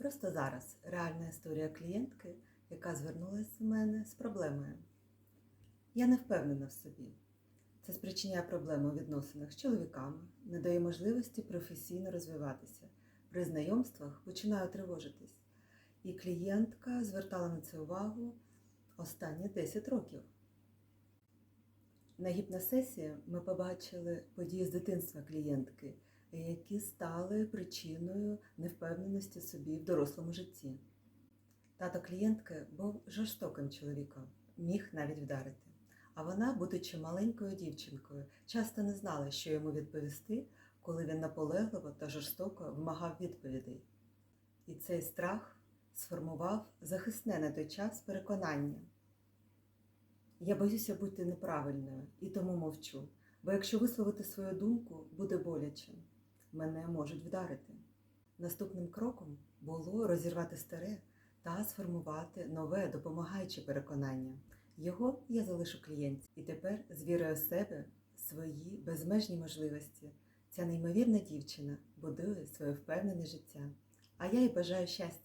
Просто зараз реальна історія клієнтки, яка звернулася до мене з проблемою. Я не впевнена в собі. Це спричиняє проблеми у відносинах з чоловіками, не дає можливості професійно розвиватися. При знайомствах починаю тривожитись. І клієнтка звертала на це увагу останні 10 років. На гіпносесії ми побачили події з дитинства клієнтки, які стали причиною невпевненості собі в дорослому житті. Тато клієнтки був жорстоким чоловіком, міг навіть вдарити. А вона, будучи маленькою дівчинкою, часто не знала, що йому відповісти, коли він наполегливо та жорстоко вимагав відповідей. І цей страх сформував захисне на той час переконання. Я боюся бути неправильною і тому мовчу, бо якщо висловити свою думку, буде боляче. Мене можуть вдарити. Наступним кроком було розірвати старе та сформувати нове допомагаюче переконання. Його я залишу клієнтів. І тепер з в себе, свої безмежні можливості. Ця неймовірна дівчина будує своє впевнене життя. А я їй бажаю щастя.